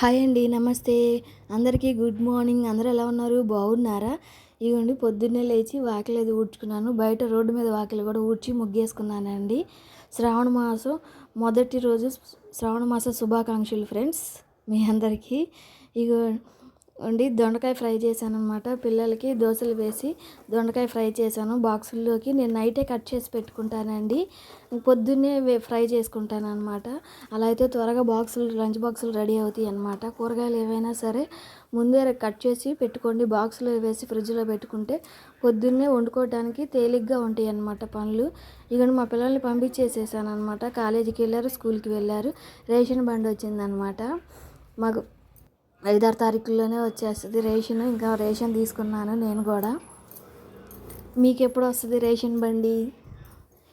Hi అండి నమస్తే. అందరికీ గుడ్ మార్నింగ్. అందరూ ఎలా ఉన్నారు? బాగున్నారా? ఇవ్వండి పొద్దున్నే లేచి వాకిలి అది ఊడ్చుకున్నాను. బయట రోడ్డు మీద వాకిలి కూడా ఊడ్చి ముగ్గేసుకున్నానండి. శ్రావణ మాసం మొదటి రోజు శ్రావణ మాస శుభాకాంక్షలు ఫ్రెండ్స్. మీ అందరికీ. ఇగో వండి దొండకాయ ఫ్రై చేశాను అనమాట పిల్లలకి దోశలు వేసి దొండకాయ ఫ్రై చేశాను. బాక్సుల్లోకి నేను నైటే కట్ చేసి పెట్టుకుంటానండి. పొద్దున్నే ఫ్రై చేసుకుంటాను అనమాట అలా అయితే త్వరగా బాక్సులు లంచ్ బాక్సులు రెడీ అవుతాయి అనమాట కూరగాయలు ఏవైనా సరే ముందే కట్ చేసి పెట్టుకోండి. బాక్స్లో వేసి ఫ్రిడ్జ్లో పెట్టుకుంటే పొద్దున్నే వండుకోవడానికి తేలిగ్గా ఉంటాయి అనమాట పనులు. ఇక మా పిల్లల్ని పంపించేసేసాను అనమాట కాలేజీకి వెళ్ళారు స్కూల్కి వెళ్ళారు. రేషన్ బండి వచ్చిందనమాట మాకు ఐదారు తారీఖుల్లోనే వచ్చేస్తుంది రేషన్. ఇంకా రేషన్ తీసుకున్నాను నేను కూడా. మీకు ఎప్పుడు వస్తుంది రేషన్ బండి?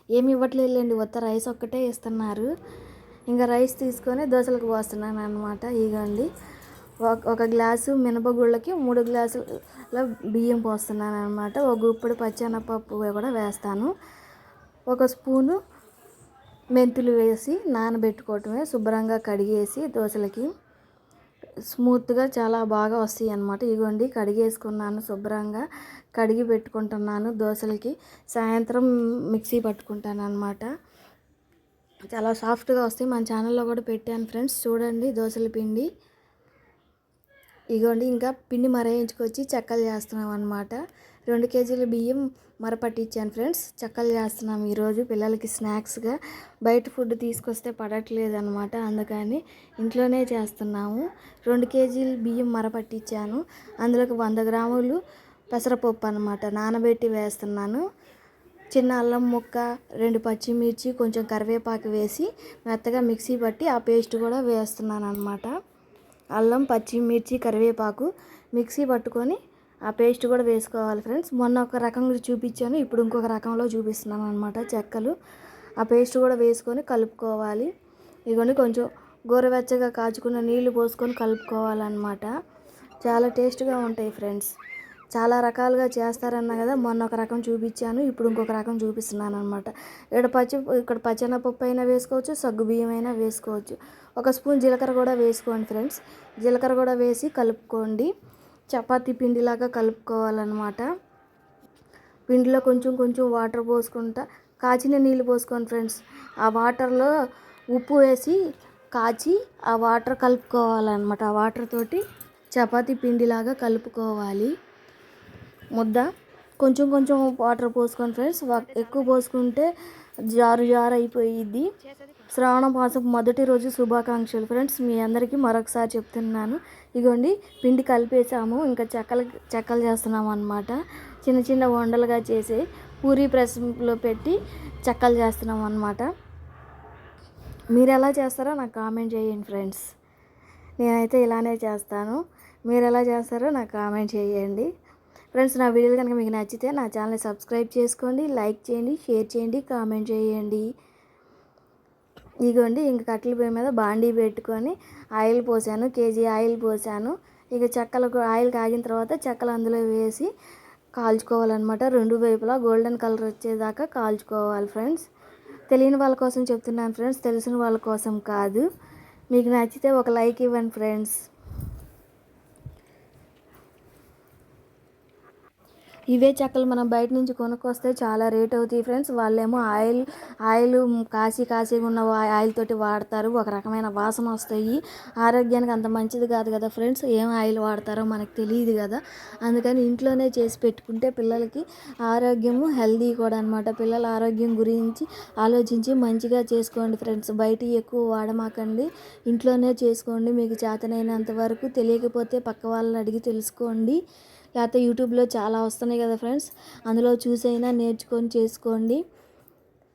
ఏమి ఇవ్వట్లేదులేండి ఉత్త రైస్ ఒక్కటే ఇస్తున్నారు. ఇంకా రైస్ తీసుకొని దోశలకు పోస్తున్నాను అనమాట ఇగండి. ఒక గ్లాసు మినపగుళ్ళకి మూడు గ్లాసుల బియ్యం పోస్తున్నాను అనమాట ఒక గుప్పుడు పచ్చెనపప్పు కూడా వేస్తాను. ఒక స్పూను మెంతులు వేసి నానబెట్టుకోవటమే శుభ్రంగా కడిగేసి దోశలకి. స్మూత్గా చాలా బాగా వస్తాయి అన్నమాట. ఇగోండి కడిగేసుకున్నాను శుభ్రంగా. కడిగి పెట్టుకుంటున్నాను దోశలకి. సాయంత్రం మిక్సీ పట్టుకుంటాను అనమాట చాలా సాఫ్ట్గా వస్తాయి. మన ఛానల్లో కూడా పెట్టాను ఫ్రెండ్స్. చూడండి దోశల పిండి. ఇగోండి ఇంకా పిండి మరేయించుకొచ్చి చెక్కలు చేస్తున్నాం అనమాట రెండు కేజీల బియ్యం మరపట్టించాను ఫ్రెండ్స్. చక్కలు చేస్తున్నాం ఈరోజు పిల్లలకి స్నాక్స్గా. బయట ఫుడ్ తీసుకొస్తే పడట్లేదు అనమాట అందుకని ఇంట్లోనే చేస్తున్నాము. రెండు కేజీలు బియ్యం మరపట్టించాను అందులోకి వంద గ్రాములు పెసరపప్పు అనమాట నానబెట్టి వేస్తున్నాను. చిన్న అల్లం ముక్క రెండు పచ్చిమిర్చి కొంచెం కరివేపాకు వేసి మెత్తగా మిక్సీ పట్టి ఆ పేస్ట్ కూడా వేస్తున్నాను అనమాట అల్లం పచ్చిమిర్చి కరివేపాకు మిక్సీ పట్టుకొని ఆ పేస్ట్ కూడా వేసుకోవాలి ఫ్రెండ్స్. మొన్న ఒక రకంగా చూపించాను. ఇప్పుడు ఇంకొక రకంలో చూపిస్తున్నాను అనమాట చెక్కలు. ఆ పేస్ట్ కూడా వేసుకొని కలుపుకోవాలి. ఇవన్నీ కొంచెం గోరువెచ్చగా కాచుకున్న నీళ్ళు పోసుకొని కలుపుకోవాలన్నమాట. చాలా టేస్ట్గా ఉంటాయి ఫ్రెండ్స్. చాలా రకాలుగా చేస్తారన్నా కదా మొన్న ఒక రకం చూపించాను. ఇప్పుడు ఇంకొక రకం చూపిస్తున్నాను అనమాట ఇక్కడ పచ్చి ఇక్కడ పచ్చెనపప్పు అయినా వేసుకోవచ్చు సగ్గు బియ్యం అయినా వేసుకోవచ్చు. ఒక స్పూన్ జీలకర్ర కూడా వేసుకోండి ఫ్రెండ్స్. జీలకర్ర కూడా వేసి కలుపుకోండి. చపాతీ పిండిలాగా కలుపుకోవాలన్నమాట. పిండిలో కొంచెం కొంచెం వాటర్ పోసుకుంటా కాచిన నీళ్ళు పోసుకోండి ఫ్రెండ్స్. ఆ వాటర్లో ఉప్పు వేసి కాచి ఆ వాటర్ కలుపుకోవాలన్నమాట. ఆ వాటర్ తోటి చపాతీ పిండిలాగా కలుపుకోవాలి. ముద్ద. కొంచెం కొంచెం వాటర్ పోసుకోండి ఫ్రెండ్స్. ఎక్కువ పోసుకుంటే జారు జారు అయిపోయిద్ది శ్రావణ మాసం మొదటి రోజు శుభాకాంక్షలు. ఫ్రెండ్స్ మీ అందరికీ మరొకసారి చెప్తున్నాను. ఇగోండి పిండి కలిపేసాము ఇంకా చెక్కలు చెక్కలు చేస్తున్నాము అనమాట చిన్న చిన్న వండలుగా చేసి పూరి ప్రెస్లో పెట్టి చెక్కలు చేస్తున్నాం అనమాట మీరు ఎలా చేస్తారో నాకు కామెంట్ చేయండి ఫ్రెండ్స్. నేనైతే ఇలానే చేస్తాను. మీరు ఎలా చేస్తారో నాకు కామెంట్ చేయండి. ఫ్రెండ్స్ నా వీడియోలు కనుక మీకు నచ్చితే నా ఛానల్ని సబ్స్క్రైబ్ చేసుకోండి లైక్ చేయండి షేర్ చేయండి కామెంట్ చేయండి. ఇగోండి ఇంక కట్టెల పొయ్యి మీద బాండీ పెట్టుకొని ఆయిల్ పోసాను కేజీ ఆయిల్ పోసాను. ఇక చెక్కలు ఆయిల్ కాగిన తర్వాత చెక్కలు అందులో వేసి కాల్చుకోవాలన్నమాట. రెండు వైపులా గోల్డెన్ కలర్ వచ్చేదాకా కాల్చుకోవాలి ఫ్రెండ్స్. తెలియని వాళ్ళ కోసం చెప్తున్నాను ఫ్రెండ్స్ తెలిసిన వాళ్ళ కోసం కాదు. మీకు నచ్చితే ఒక లైక్ ఇవ్వండి ఫ్రెండ్స్. ఇవే చెక్కలు మనం బయట నుంచి కొనుక్కొస్తే చాలా రేట్ అవుతాయి ఫ్రెండ్స్. వాళ్ళేమో ఆయిల్ ఆయిల్ కాసి కాసి ఉన్న ఆయిల్ తోటి వాడతారు. ఒక రకమైన వాసన వస్తాయి. ఆరోగ్యానికి అంత మంచిది కాదు కదా ఫ్రెండ్స్. ఏం ఆయిల్ వాడతారో మనకు తెలియదు కదా. అందుకని ఇంట్లోనే చేసి పెట్టుకుంటే పిల్లలకి ఆరోగ్యము హెల్దీ కూడా అనమాట పిల్లల ఆరోగ్యం గురించి ఆలోచించి మంచిగా చేసుకోండి ఫ్రెండ్స్. బయట ఎక్కువ వాడమాకండి. ఇంట్లోనే చేసుకోండి. మీకు చేతనైనంత వరకు తెలియకపోతే పక్క వాళ్ళని అడిగి తెలుసుకోండి. లేకపోతే యూట్యూబ్లో చాలా వస్తున్నాయి కదా ఫ్రెండ్స్. అందులో చూసైనా నేర్చుకొని చేసుకోండి.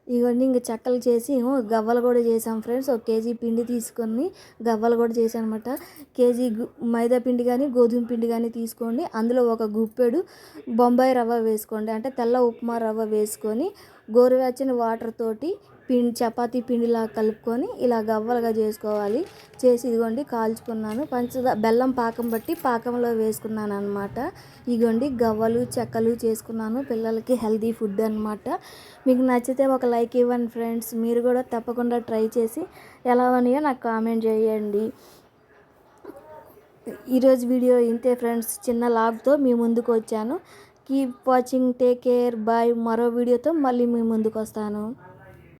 ఇవన్నీ ఇంకా చెక్కలు చేసి గవ్వలు కూడా చేసాం ఫ్రెండ్స్. ఒక కేజీ పిండి తీసుకొని గవ్వలు కూడా చేసాను అనమాట కేజీ మైదా పిండి కానీ గోధుమ పిండి కానీ తీసుకోండి. అందులో ఒక గుప్పెడు బొంబాయి రవ్వ వేసుకోండి. అంటే తెల్ల ఉప్మా రవ్వ వేసుకొని గోరువెచ్చని వాటర్ తోటి పిండి చపాతీ పిండిలా కలుపుకొని ఇలా గవ్వలుగా చేసుకోవాలి. చేసి ఇదిగోండి కాల్చుకున్నాను. పంచదార బెల్లం పాకం బట్టి పాకంలో వేసుకున్నాను అనమాట ఇదిగోండి గవ్వలు చెక్కలు చేసుకున్నాను. పిల్లలకి హెల్తీ ఫుడ్ అనమాట మీకు నచ్చితే ఒక లైక్ ఇవ్వండి ఫ్రెండ్స్. మీరు కూడా తప్పకుండా ట్రై చేసి ఎలా ఉన్నాయో నాకు కామెంట్ చేయండి. ఈరోజు వీడియో ఇంతే ఫ్రెండ్స్. చిన్న లాగ్తో మీ ముందుకు వచ్చాను. Keep watching take care. Bye. మరో వీడియోతో మళ్ళీ మీ ముందుకు వస్తాను.